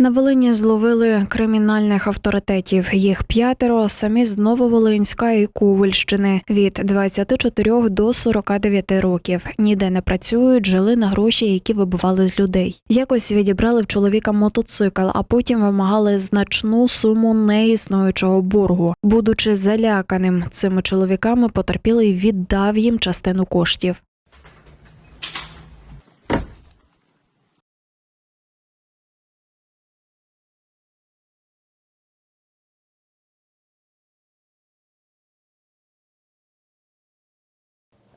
На Волині зловили кримінальних авторитетів. Їх п'ятеро самі з Нововолинська і Ковальщини від 24 до 49 років. Ніде не працюють, жили на гроші, які вибивали з людей. Якось відібрали в чоловіка мотоцикл, а потім вимагали значну суму неіснуючого боргу. Будучи заляканим цими чоловіками, потерпілий віддав їм частину коштів.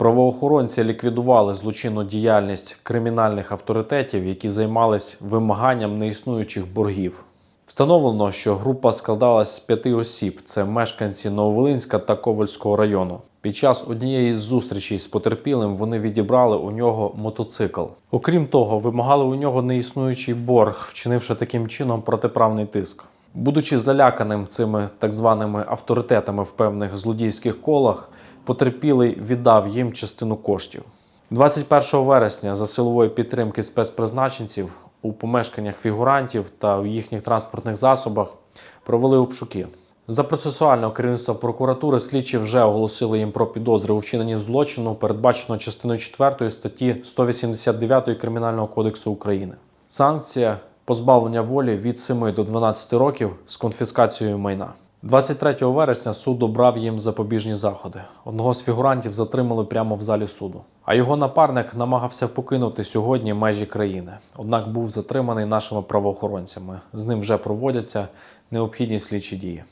Правоохоронці ліквідували злочинну діяльність кримінальних авторитетів, які займались вимаганням неіснуючих боргів. Встановлено, що група складалась з п'яти осіб: це мешканці Нововолинська та Ковальського району. Під час однієї з зустрічей з потерпілим вони відібрали у нього мотоцикл. Окрім того, вимагали у нього неіснуючий борг, вчинивши таким чином протиправний тиск. Будучи заляканим цими так званими авторитетами в певних злодійських колах, потерпілий віддав їм частину коштів. 21 вересня за силової підтримки спецпризначенців у помешканнях фігурантів та у їхніх транспортних засобах провели обшуки. За процесуального керівництва прокуратури слідчі вже оголосили їм про підозри у вчиненні злочину, передбаченого частиною 4 статті 189 Кримінального кодексу України. Санкція позбавлення волі від 7 до 12 років з конфіскацією майна. 23 вересня суд обрав їм запобіжні заходи. Одного з фігурантів затримали прямо в залі суду. А його напарник намагався покинути сьогодні межі країни. Однак був затриманий нашими правоохоронцями. З ним вже проводяться необхідні слідчі дії.